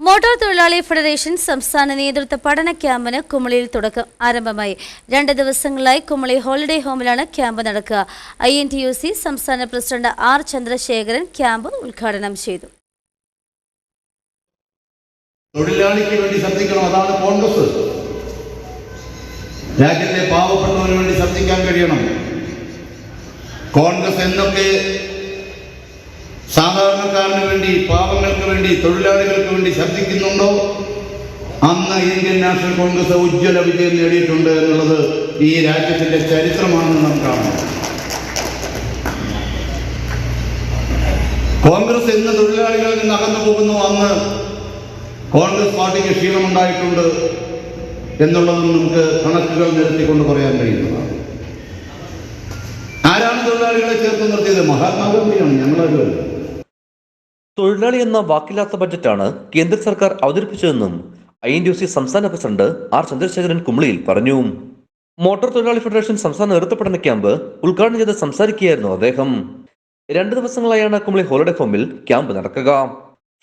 Motor തൊഴിലാളി federation സംസ്ഥാന നേതൃത്വ പഠന ക്യാമ്പിന് കുമളിയിൽ തുടക്കം ആരംഭമായി. രണ്ട് ദിവസങ്ങളായി കുമളി ഹോളിഡേ ഹോമിലാണ് ക്യാമ്പ് നടക്കുക. I N T U C സംസ്ഥാന പ്രസിഡന്റ് ആർ ചന്ദ്രശേഖരൻ ക്യാമ്പ് ഉദ്ഘാടനം ചെയ്തു. തൊഴിലാളിക്ക് വേണ്ടി ശബ്ദിക്കണം അതാണ് കോൺഗ്രസ്. രാജ്യത്തെ പാവപ്പെട്ടവന് വേണ്ടി ശബ്ദിക്കാൻ കഴിയണം. കോൺഗ്രസ് എന്നൊക്കെ സാധാരണക്കാരന് വേണ്ടി വേണ്ടി തൊഴിലാളികൾക്ക് വേണ്ടി ശബ്ദിക്കുന്നുണ്ടോ? അന്ന് ഇന്ത്യൻ നാഷണൽ കോൺഗ്രസ് ഉജ്ജ്വല വിജയം നേടിയിട്ടുണ്ട് എന്നുള്ളത് ഈ രാജ്യത്തിന്റെ ചരിത്രമാണെന്ന് നാം കാണണം കോൺഗ്രസ് എന്ന് തൊഴിലാളികളിൽ നിന്ന് അകന്നു പോകുന്നു. അന്ന് കോൺഗ്രസ് പാർട്ടിക്ക് ക്ഷീണമുണ്ടായിട്ടുണ്ട് എന്നുള്ളതും നമുക്ക് കണക്കുകൾ നിരത്തിക്കൊണ്ട് പറയാൻ കഴിയുന്നതാണ്. ആരാണ് തൊഴിലാളികളെ ചേർത്ത് നിർത്തിയത്? മഹാത്മാഗാന്ധിയാണ്. ഞങ്ങളാരും തൊഴിലാളി എന്ന വാക്കില്ലാത്ത ബജറ്റാണ് കേന്ദ്ര സർക്കാർ അവതരിപ്പിച്ചതെന്നും ഐ എൻ ഡി സി സംസ്ഥാന പ്രസിഡന്റ് ആർ ചന്ദ്രശേഖരൻ കുമളിയിൽ പറഞ്ഞു. മോട്ടോർ തൊഴിലാളി ഫെഡറേഷൻ സംസ്ഥാന നേതൃത്വ ക്യാമ്പ് ഉദ്ഘാടനം ചെയ്ത് സംസാരിക്കുകയായിരുന്നു അദ്ദേഹം. രണ്ട് ദിവസങ്ങളായാണ് കുമളി ഹോളിഡേ ഹോമിൽ ക്യാമ്പ് നടക്കുക.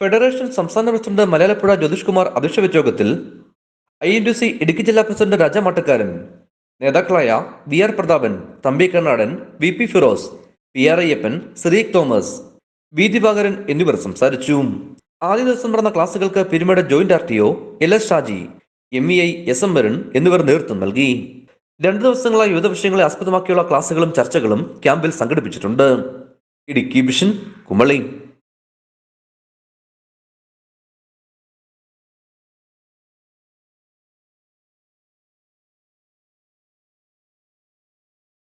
ഫെഡറേഷൻ സംസ്ഥാന പ്രസിഡന്റ് മലയാളപ്പുഴ ജ്യോതിഷ് കുമാർ അധ്യക്ഷ വിയോഗത്തിൽ യോഗത്തിൽ I N D C Idukki ജില്ലാ പ്രസിഡന്റ് രാജ മാട്ടക്കാരൻ നേതാക്കളായ V R Prathapan Thampi Karnadan V P Firoz P R Ayyappan Sireeq Thomas V Divakaran എന്നിവർ സംസാരിച്ചു. ആദ്യ ദിവസം നടന്ന ക്ലാസുകൾക്ക് Peermade joint R T O L S Shaji M E I S M Varun എന്നിവർ നേതൃത്വം നൽകി. രണ്ടു ദിവസങ്ങളായി വിവിധ വിഷയങ്ങളെ ആസ്പദമാക്കിയുള്ള ക്ലാസുകളും ചർച്ചകളും ക്യാമ്പിൽ സംഘടിപ്പിച്ചിട്ടുണ്ട്. ഇടുക്കി വിഷൻ കുമളി.